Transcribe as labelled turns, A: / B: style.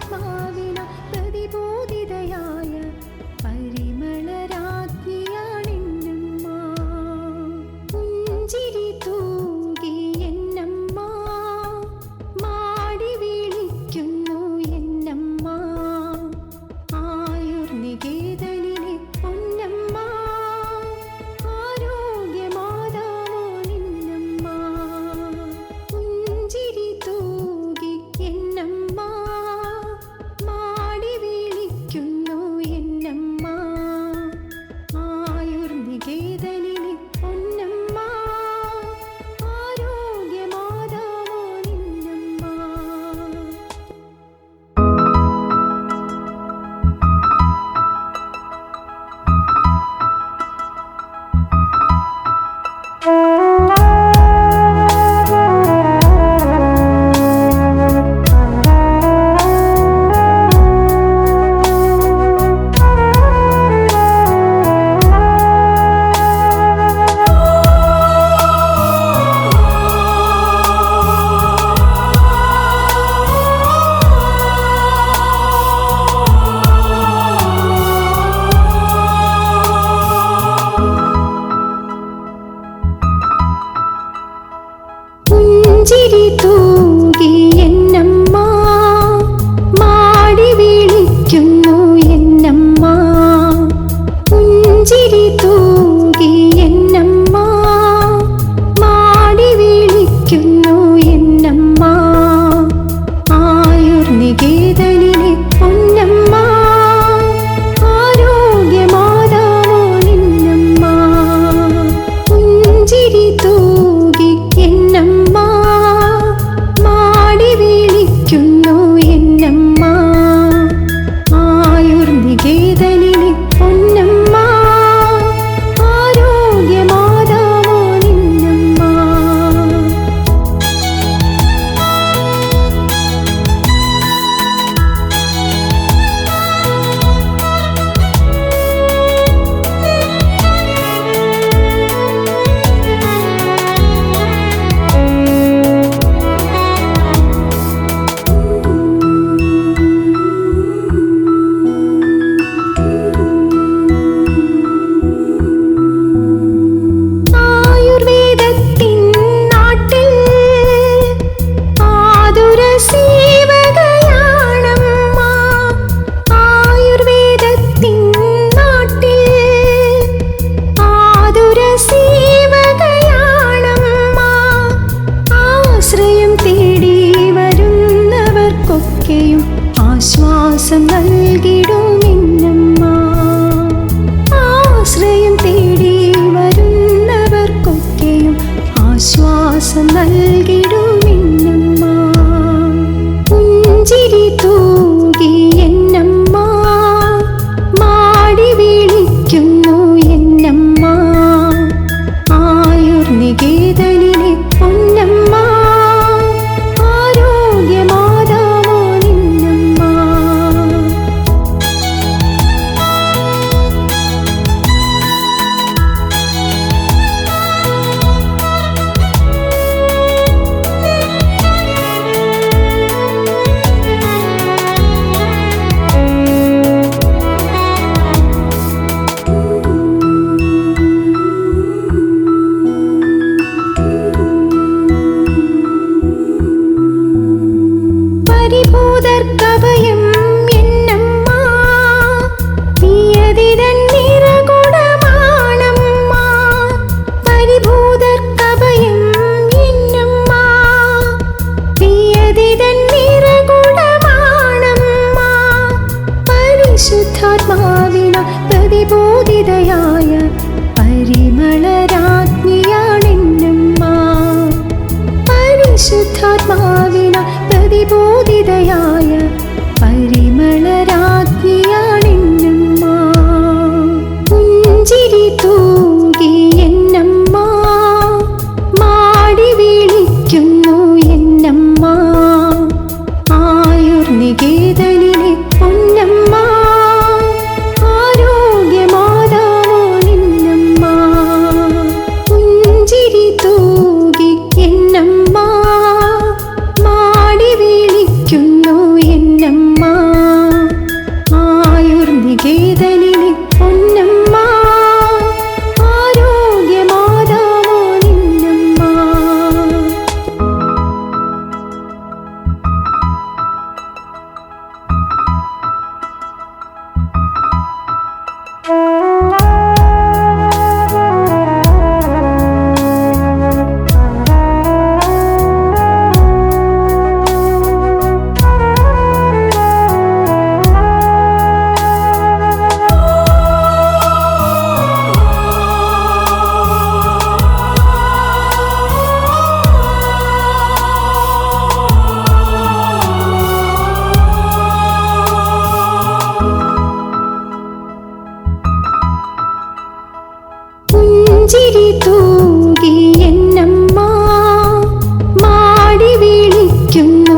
A: と പുഞ്ചിരി എന്നമ്മ മാടി വിളിക്കുന്നു. പരിശുദ്ധാത്മാവിന പ്രതിബോധിതയായ പരിമളരാജ്ഞിയാണെന്നമ്മ. പരിശുദ്ധാത്മാവിന പ്രതിബോധിതയായ പരിമളരാജ്ഞിയാണെന്നമ്മ. പുഞ്ചിരി തൂ പുഞ്ചിരി എന്നമ്മ മാടി വിളിക്കുന്നു.